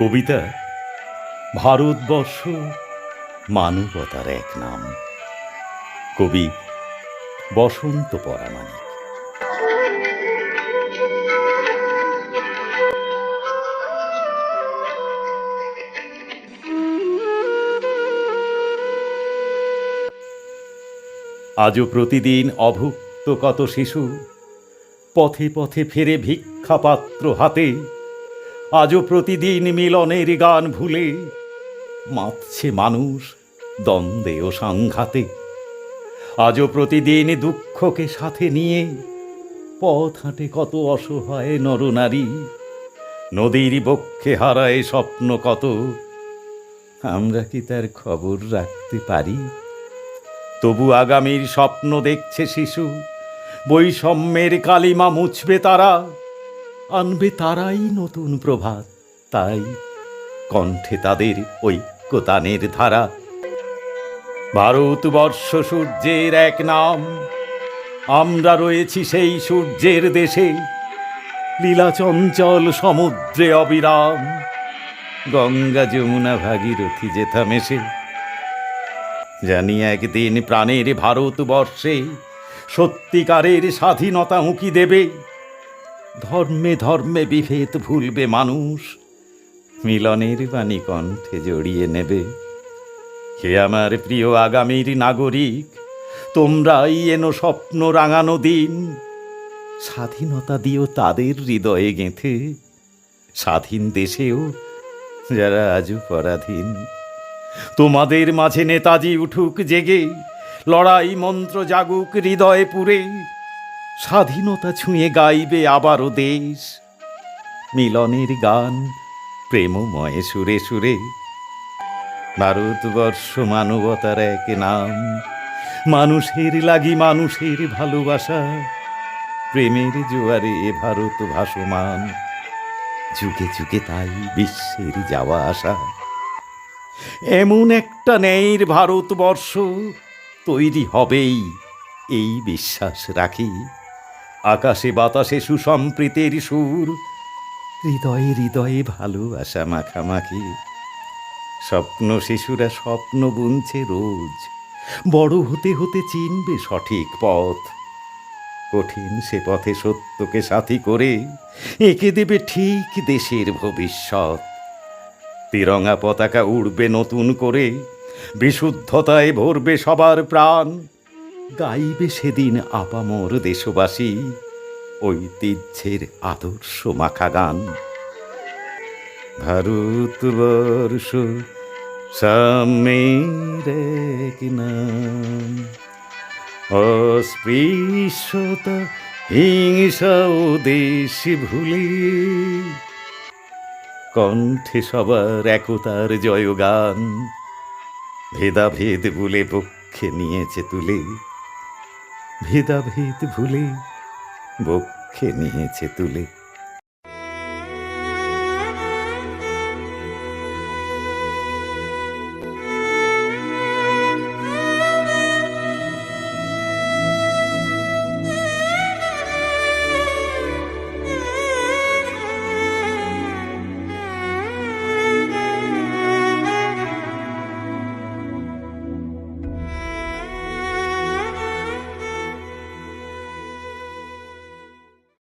কবিতা ভারতবর্ষ মানবতার এক নাম। কবি বসন্ত পরামানিক আজও প্রতিদিন অভুক্ত কত শিশু, পথে পথে ফেরে ভিক্ষাপাত্র হাতে আজও প্রতিদিন মিলনের গান ভুলে মাতছে মানুষ দ্বন্দ্বে ও সংঘাতে। আজও প্রতিদিন দুঃখকে সাথে নিয়ে পথ হাঁটে কত অসহায় নরনারী। নদীর বক্ষে হারায় স্বপ্ন কত, আমরা কি তার খবর রাখতে পারি? তবু আগামীর স্বপ্ন দেখছে শিশু, বৈষম্যের কালিমা মুছবে তারা। আনবে তারাই নতুন প্রভাত, তাই কণ্ঠে তাদের ঐক্যতানের ধারা। ভারতবর্ষ সূর্যের এক নাম, আমরা রয়েছি সেই সূর্যের দেশে। লীলা চঞ্চল সমুদ্রে অবিরাম, গঙ্গা যমুনা ভাগীরথী যেথা মেশে। জানি একদিন প্রাণের ভারতবর্ষে সত্যিকারের স্বাধীনতা উঁকি দেবে। ধর্মে ধর্মে বিভেদ ভুলবে মানুষ। মিলনের বাণী কণ্ঠে জড়িয়ে নেবে। হে আমার প্রিয় আগামীর নাগরিক, তোমরাই এনো স্বপ্ন রাঙানো দিন। স্বাধীনতা দিও তাদের হৃদয়ে গেঁথে। স্বাধীন দেশেও যারা আজও পরাধীন। তোমাদের মাঝে নেতাজি উঠুক জেগে, লড়াই মন্ত্র জাগুক হৃদয়ে পুরে। স্বাধীনতা ছুঁয়ে গাইবে আবারও দেশ। মিলনের গান, প্রেমময় সুরে সুরে। ভারতবর্ষ মানবতার এক নাম। মানুষের লাগি মানুষের ভালোবাসা। প্রেমের জোয়ারে এ ভারত ভাসমান। যুগে যুগে তাই বিশ্বের যাওয়া আসা। এমন একটা ন্যায়ের ভারতবর্ষ তৈরি হবেই, এই বিশ্বাস রাখি। আকাশে বাতাসে সুসম্প্রীতের সুর। হৃদয়ে হৃদয়ে ভালোবাসা মাখামাখি। স্বপ্ন শিশুরা স্বপ্ন বুনছে রোজ। বড় হতে হতে চিনবে সঠিক পথ। কঠিন সে পথে সত্যকে সাথী করে এঁকে দেবে ঠিক দেশের ভবিষ্যৎ। তিরঙা পতাকা উড়বে নতুন করে, বিশুদ্ধতায় ভরবে সবার প্রাণ। গাইবে সেদিন আপামর দেশবাসী ঐতিহ্যের আদর্শ মাখা গান। ভারতবর্ষ নাম। অস্পৃশ্যতা হিংসা ও দেশ ভুলে। কণ্ঠে সবার একতার জয়গান, ভেদাভেদ বলে পক্ষে নিয়েছে তুলে। ভেদাভেদ ভুলে বক্ষে নিয়েছে তুলে।